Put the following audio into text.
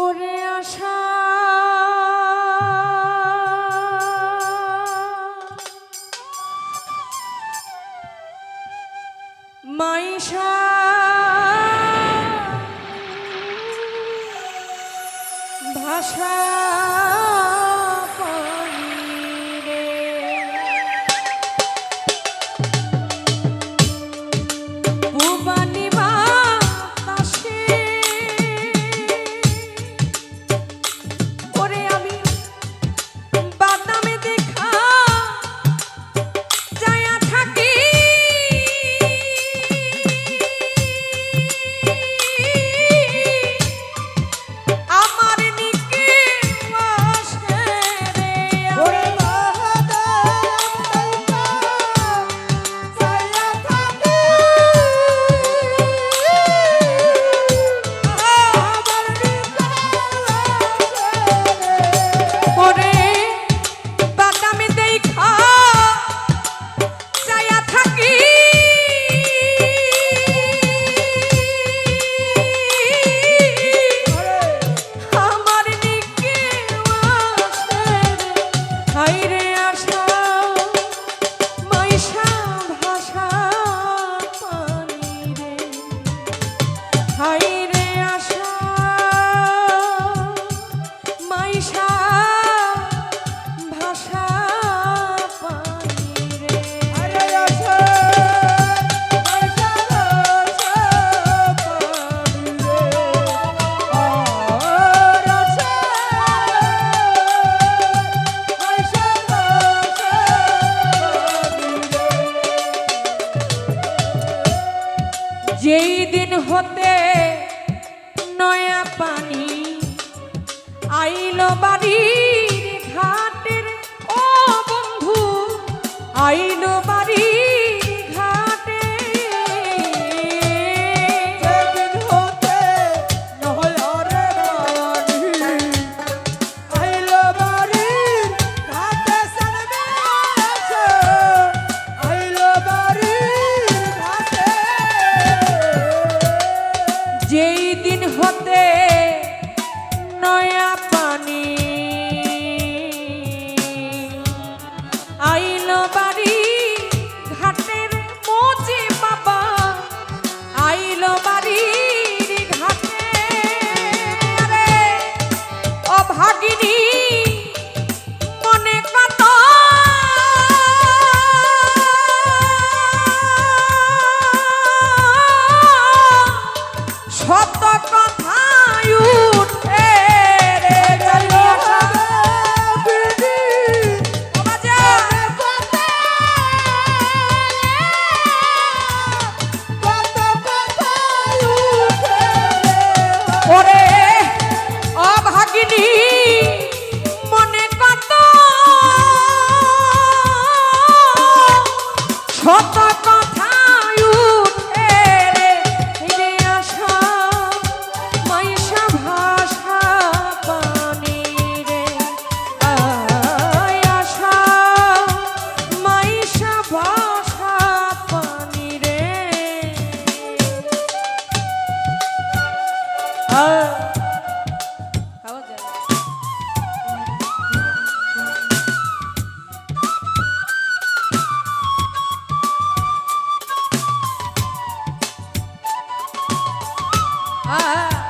করে আসা। মাইশা। ভাষা। হতে নয়া পানি। আইল বাড়ি ঘাটের ও বন্ধু আইল বাড়ি হতা high.